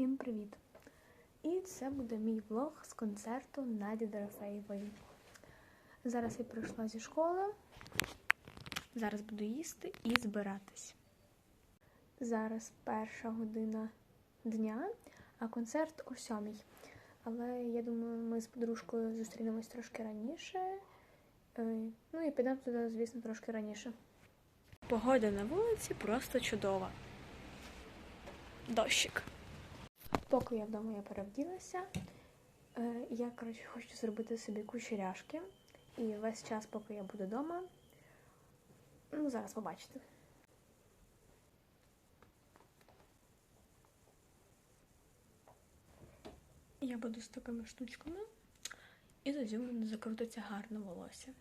Всім привіт! І це буде мій влог з концерту Наді Дорофеєвої. Зараз я прийшла зі школи. Зараз буду їсти і збиратись. Зараз перша година дня, а концерт о сьомій. Але я думаю, ми з подружкою зустрінемось трошки раніше. Е, Ну і підемо туди, звісно, трошки раніше. Погода на вулиці просто чудова. Дощик. Поки я вдома я перевділася, е, я коротше хочу зробити собі кучеряшки. І весь час, поки я буду вдома, ну зараз побачите. Я буду з такими штучками, і тоді в мене закрутиться гарно волосся.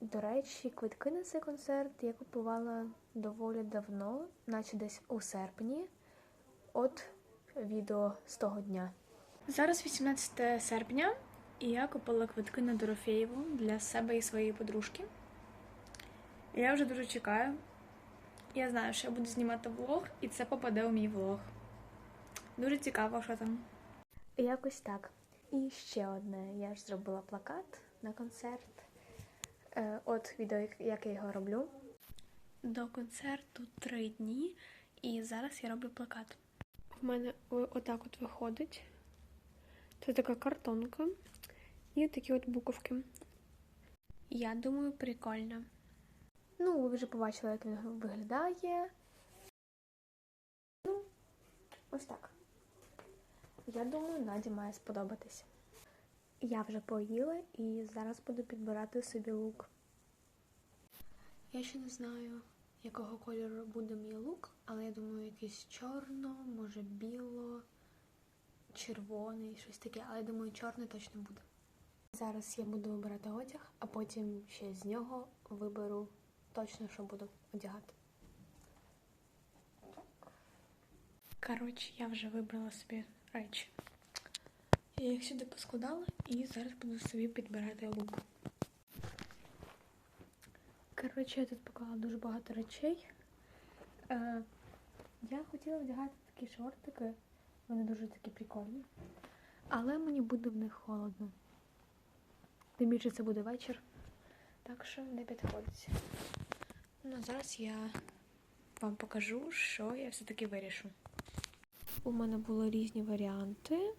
До речі, квитки на цей концерт я купувала доволі давно, наче десь у серпні, от відео з того дня. Зараз 18 серпня, і я купила квитки на Дорофєєву для себе і своєї подружки. Я вже дуже чекаю. Я знаю, що я буду знімати влог, і це попаде у мій влог. Дуже цікаво, що там. Якось так. І ще одне. Я ж зробила плакат на концерт. Е, От відео, як- як я його роблю. До концерту три дні, і зараз я роблю плакат. У мене отак от виходить. Це така картонка і такі от буковки. Я думаю, прикольно. Ну, ви вже побачили, як він виглядає. Ну, ось так. Я думаю, Наді має сподобатися. Я вже поїла і зараз буду підбирати собі лук. Я ще не знаю, якого кольору буде мій лук, але я думаю, якийсь чорно, може біло, червоний, щось таке, але я думаю, чорний точно буде. Зараз я буду вибирати одяг, а потім ще з нього виберу точно, що буду одягати. Коротше, я вже вибрала собі речі. Я їх сюди поскладала і зараз буду собі підбирати лук. Коротше, я тут поклала дуже багато речей. Е, я хотіла вдягати такі шортики, вони дуже такі прикольні. Але мені буде в них холодно. Тим більше це буде вечір, так що не підходить. Ну, а зараз я вам покажу, що я все-таки вирішу. У мене були різні варіанти.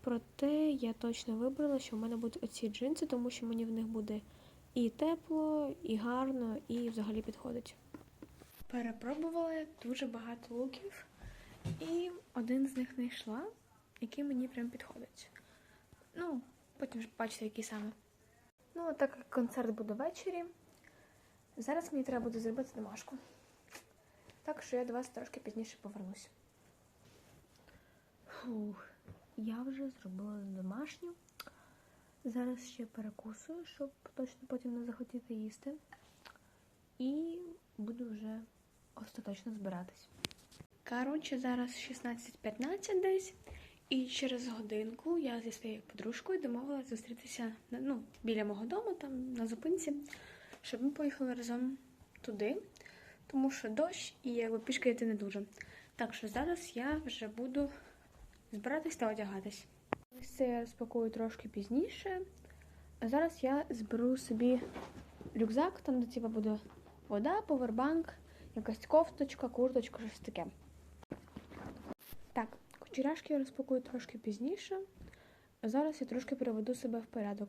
Проте я точно вибрала, що в мене будуть оці джинси, тому що мені в них буде і тепло, і гарно, і взагалі підходить. Перепробувала дуже багато луків, і один з них знайшла, який мені прям підходить. Ну, потім ж бачите, який саме. Ну, так як концерт буде ввечері, зараз мені треба буде зробити домашку. Так що я до вас трошки пізніше повернусь. Фух, я вже зробила домашню. Зараз ще перекусую, щоб точно потім не захотіти їсти. І буду вже остаточно збиратись. Коротше, зараз 16.15 десь. І через годинку я зі своєю подружкою домовилася зустрітися ну, біля мого дому, там на зупинці, щоб ми поїхали разом туди, тому що дощ і якби пішки йти не дуже. Так що зараз я вже буду збиратись та одягатись. Ось це я розпакую трошки пізніше. А зараз я зберу собі рюкзак, там де типа буде вода, повербанк, якась кофточка, курточка, щось таке. Так, кучеряшки я розпакую трошки пізніше. А зараз я трошки приведу себе в порядок.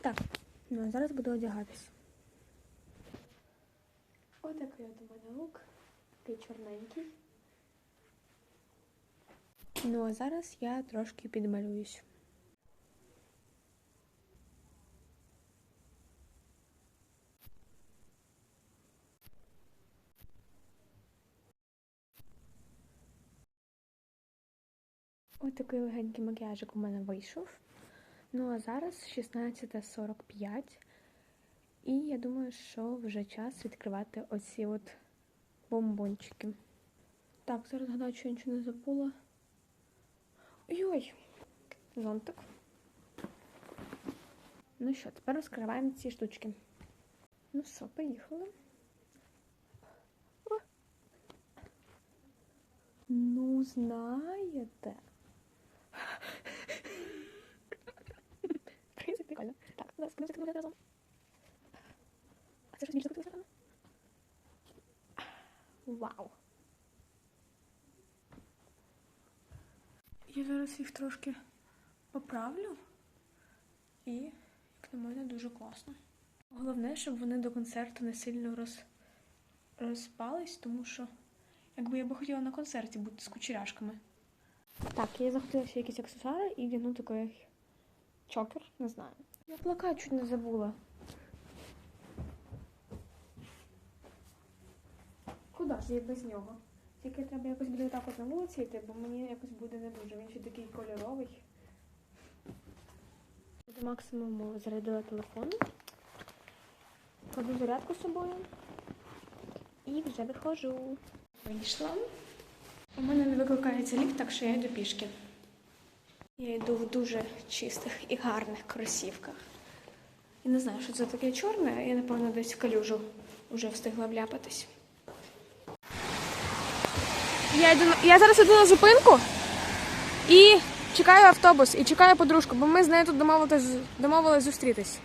Так, ну а зараз буду одягатись. Отакий от у мене лук, такий чорненький. Ну а зараз я трошки підмалююсь. Ось такий легенький макіяжик у мене вийшов. Ну а зараз 16.45. І я думаю, що вже час відкривати оці от бомбончики. Так, зараз гадаю, що я нічого не забула. Ой-ой, зонтик. Ну що, тепер розкриваємо ці штучки. Ну все, поїхали. О. Ну, знаєте. В прикольно. Так, зараз будемо разом. Це щось більше закрутилося, напевно? Вау. Я зараз їх трошки поправлю. І, як на мене, дуже класно. Головне, щоб вони до концерту не сильно роз... розпались, тому що якби я би хотіла на концерті бути з кучеряшками. Так, я захотіла ще якісь аксесуари і вдягнути такий чокер, не знаю. Я плакат чуть не забула. Куди ж я без нього? Тільки треба якось буде так от на вулиці йти, бо мені якось буде не дуже. Він ще такий кольоровий. До максимуму зарядила телефон. Кладу зарядку з собою. І вже виходжу. Вийшла. У мене не викликається ліфт, так що я йду пішки. Я йду в дуже чистих і гарних кросівках. І не знаю, що це таке чорне, я, напевно, десь в калюжу вже встигла вляпатись. Я, йду, я зараз йду на зупинку і чекаю автобус, і чекаю подружку, бо ми з нею тут домовились, домовились зустрітись.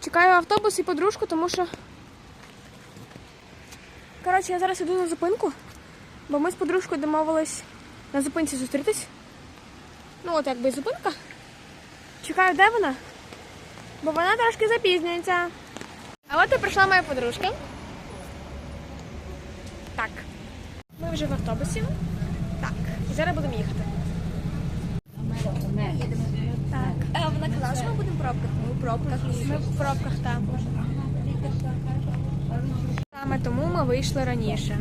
Чекаю автобус і подружку, тому що. Коротше, я зараз йду на зупинку, бо ми з подружкою домовились на зупинці зустрітись. Ну, от якби зупинка. Чекаю, де вона? Бо вона трошки запізнюється. А от і прийшла моя подружка. Так. Ми вже в автобусі. Так. І зараз будемо їхати. Так. А вона казала, що ми будемо в пробках. Ми в пробках. Ми в пробках там. Саме тому ми вийшли раніше.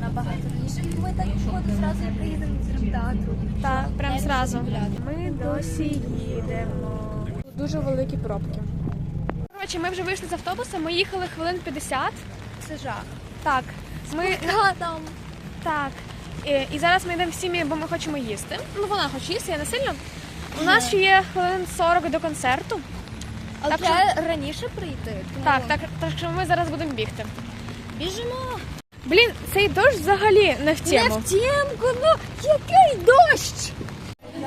Набагато раніше. Ми так походу зразу приїдемо з драмтеатру. Так, прям зразу. Ми досі їдемо. Тут дуже великі пробки. Коротше, ми вже вийшли з автобуса, ми їхали хвилин 50. Це жах. Так. Ми Та там. Так. І, і зараз ми йдемо в сім'ї, бо ми хочемо їсти. Ну, вона хоче їсти, я не сильно. У нас ще є хвилин 40 до концерту. Але Так треба раніше прийти. тому Так, так, так що ми зараз будемо бігти. Біжимо. Блін, цей дощ взагалі не в Не тему. в тємку, ну який дощ!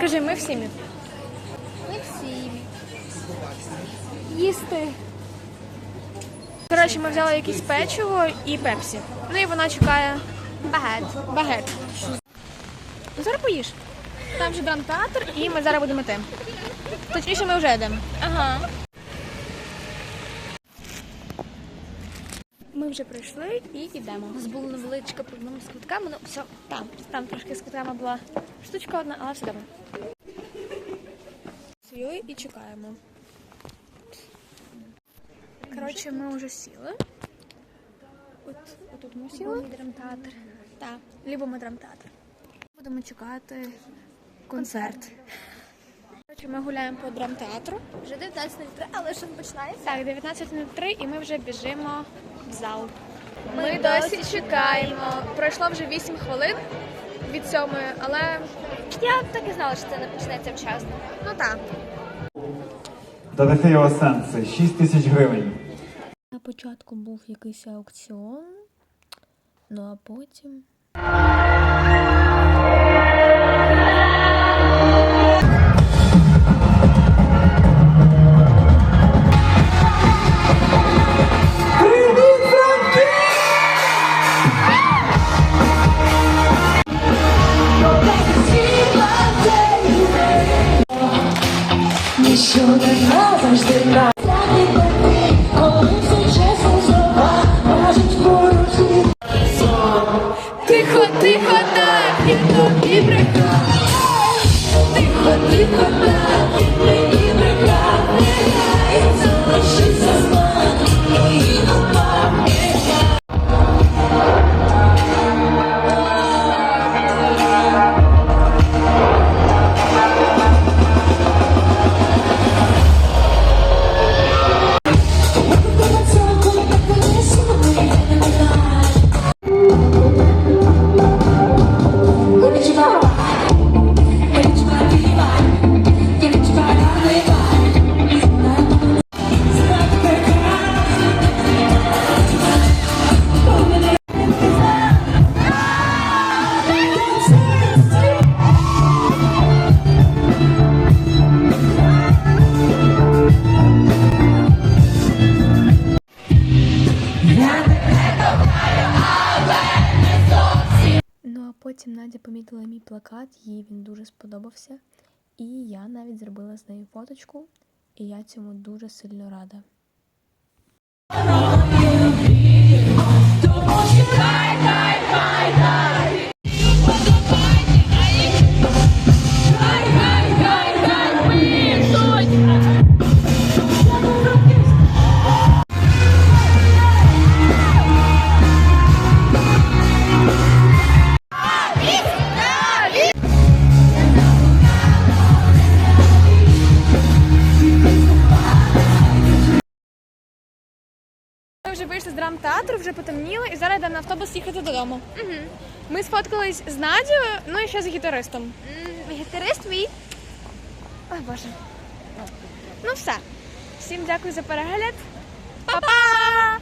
Кажи, ми в сім'ї. Ми всі. Їсти. Коротше, ми взяли якесь печиво і пепсі. Ну і вона чекає Багет. багет. Ну, зараз поїж. Там же драмтеатр, і ми зараз будемо йти. Точніше, ми вже йдемо. Ага. Ми вже прийшли і йдемо. У нас була невеличка проблема з квитками, ну все. Там, там трошки з кутами була штучка одна, але все добре. Сіли і чекаємо. Коротше, ми вже сіли. От, отут ми сіли. драмтеатр. Так, любимо драмтеатр. Будемо чекати концерт. Коротше, ми гуляємо по драмтеатру. Вже 19.03, але що не починається? Так, 19.03 і ми вже біжимо в зал. Ми, Ми досі досі чекаємо. Пройшло вже 8 хвилин від сьомої, але Я так і знала, що це не почнеться вчасно. ну так. Дорофеєва Сенси 6 тисяч гривень. На початку був якийсь аукціон, ну а потім. Ніщо не назавжди на Thank you. Помітила мій плакат, їй він дуже сподобався. І я навіть зробила з нею фоточку, і я цьому дуже сильно рада. Ми вже вийшли з драмтеатру, вже потемніло, і зараз йдемо на автобус їхати додому. Угу. Ми сфоткались з Надією, ну і ще з гітаристом. Гітарист мій. Ой, Боже. Ну все. Всім дякую за перегляд. Па-па!